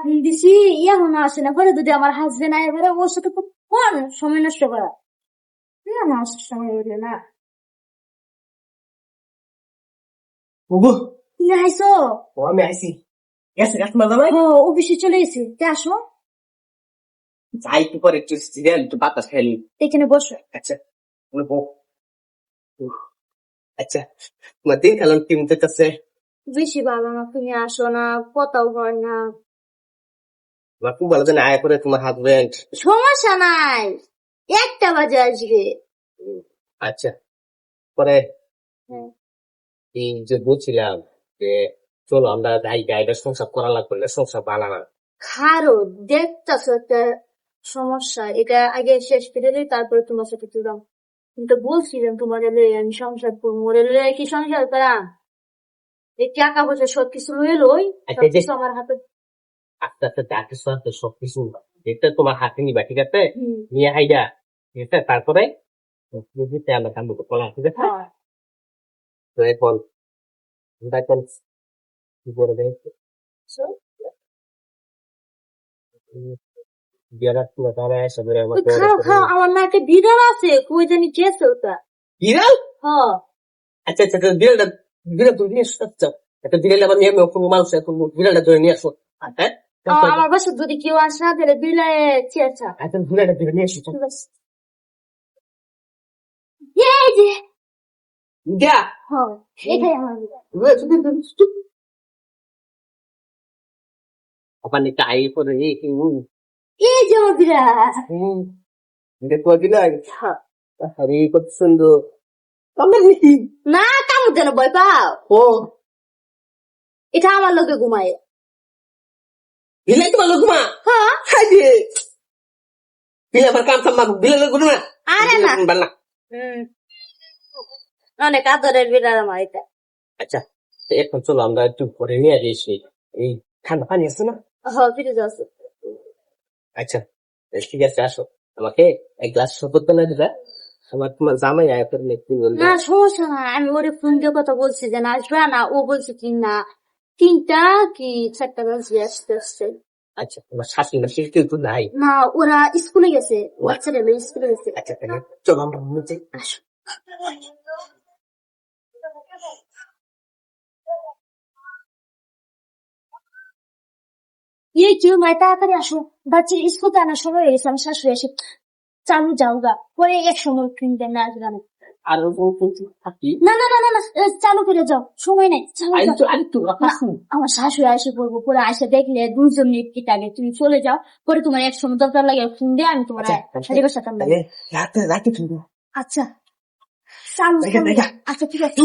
Phone দিছি এখনও আসে না। পরে যদি আমার হাজবেন্ড আয় পরে ওর সাথে খুব কোন সময় নষ্ট করা। এখনও আসার সময় হইল না। ওগো। তুমি আইসো ও আমি আইছি। গেছে কাস্টমার ও অফিসে চলে এসে তে আসো? যাই একটু পরে একটু সিরিয়াল একটু বাতাস খাইলি এখানে বসো। আচ্ছা বলে বউ। আচ্ছা তোমার দিন কালাম টিমতে কাছে বেশি ভালো না তুমি আসো না কথাও হয় না। আমার খুব ভালো জানে আয় করে তোমার হাজবেন্ড সমস্যা নাই। একটা বাজে আসবে। আচ্ছা পরে হ্যাঁ। এই যে বলছিলাম যে চলো আমরা যাই গাইডের সংসার করা লাগবে না সংসার বানানা খারো দেখতেছো একটা সমস্যা। এটা আগে শেষ করে দিই তারপরে তোমার সাথে তুলাম কিন্তু বলছিলাম তোমার আমি সংসার করব। কি সংসার করা? এই টাকা পয়সা সব কিছু লই আচ্ছা, আমার হাতে আস্তে আস্তে ডাক্তার সাথে সবকিছু এটা তোমার হাতে নিবা ঠিক আছে? নিয়ে হাইডা ঠিক আছে? তারপরে আমরা কাম করলাম ঠিক আছে। তো এখন এখন কি করে বিড়াল হ্যাঁ। আচ্ছা আচ্ছা আচ্ছা, বিড়ালটা বিড়াল তুমি নিয়ে আসো আচ্ছা একটা বিড়াল আবার নিয়ে বিড়ালটা ধরে নিয়ে আসো। আচ্ছা আমার বাসা যদি কেউ আসা তাহলে বিড়ালে চেয়েছে আচ্ছা। বিড়ালটা ধরে নিয়ে আসো ঠিক আছে এই যে! যা। হ্যাঁ এটাই আমার nih kai por ahí এই যে আমার বিড়াল দেখো বিলাই আরে কত সুন্দর। কামড় নি না কামড় যেন ভয় পাও। ও। এটা আমার লোকে ঘুমায়। হাই কাম আরে না বালা হুম। অনেক আদরের বিড়াল আমার এটা আচ্ছা এখন চলো আমরা একটু পরে নিয়ে আসি এই ঠান্ডা পানি আছে না হ্যাঁ ফিরে যাচ্ছে আচ্ছা ঠিক আছে আসো আমাকে এক গ্লাস শরবত বানা দিবা আমার তোমার জামাই আয় করে না সমস্যা না আমি ওরে ফোন দিয়ে কথা বলছি যে না আসবে না ও বলছে কি না তিনটা কি চারটা আসতে আসছে আচ্ছা তোমার শাশুড়ি কিন্তু নাই না ওরা স্কুলে গেছে বাচ্চারা স্কুলে গেছে আচ্ছা চলো আমরা আসো এই কেউ নয় তাড়াতাড়ি আসো বাচ্চার স্কুল আনার সময় হয়ে গেছে আমি শাশুড়ি এসে চালু যাও গা পরে এক সময় কিনতে না আসবে আর থাকি? না না না না না চালু করে যাও। সময় নাই আমার শাশুড়ি আসে পড়ব পরে আসে দেখলে দুইজন মিনিট আগে তুমি চলে যাও পরে তোমার এক সময় দরকার লাগে ফোন দিয়ে আমি তোমার আচ্ছা, সাথে সাথে আচ্ছা চালু। আচ্ছা ঠিক আছে।